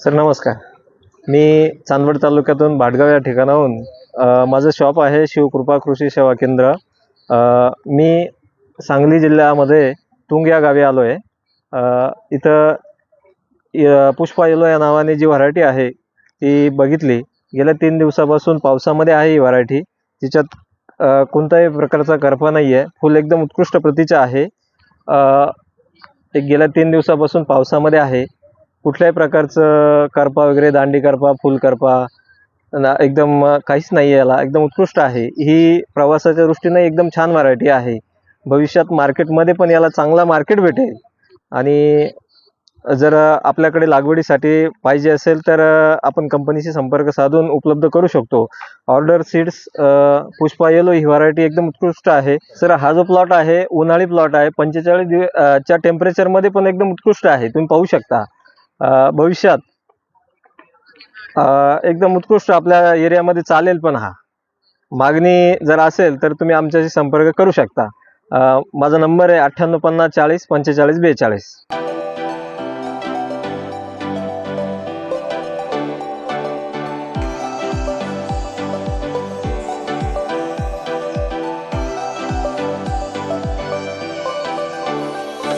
Sir नमस्कार. मी चांदवड तालुक्यातून भाटगाव या ठिकाणाहून माझं शॉप आहे शिवकृपा कृषी सेवा केंद्र. मी सांगली जिल्ह्यामध्ये तुंग या गावी आलो आहे. इथं पुष्पा येलो या नावाने जी व्हरायटी आहे ती बघितली. गेल्या तीन दिवसापासून पावसामध्ये आहे ही व्हरायटी तिच्यात कोणताही कोणत्याही प्रकारचा करफा नाही आहे फुल एकदम उत्कृष्ट प्रतीचं आहे. एक गेल्या तीन दिवसापासून पावसामध्ये आहे. कुठल्याही प्रकारचं करपा वगैरे दांडी करपा फुल करपा ना एकदम काहीच नाही याला. एकदम उत्कृष्ट आहे. ही प्रवासाच्या दृष्टीने एकदम छान व्हरायटी आहे. भविष्यात मार्केटमध्ये पण याला चांगला मार्केट भेटेल. आणि जर आपल्याकडे लागवडीसाठी पाहिजे असेल तर आपण कंपनीशी संपर्क साधून उपलब्ध करू शकतो. ऑर्डर सीड्स पुष्पा येलो ही व्हरायटी एकदम उत्कृष्ट आहे. सर हा जो प्लॉट आहे उन्हाळी प्लॉट आहे पंचेचाळीस दिव च्या टेम्परेचरमध्ये पण एकदम उत्कृष्ट आहे. तुम्ही पाहू शकता. भविष्यात एकदम उत्कृष्ट आपल्या एरियामध्ये चालेल पण हा. मागणी जर असेल तर तुम्ही आमच्याशी संपर्क करू शकता. माझा नंबर आहे अठ्ठ्याण्णव पन्नास चाळीस पंचेचाळीस बेचाळीस.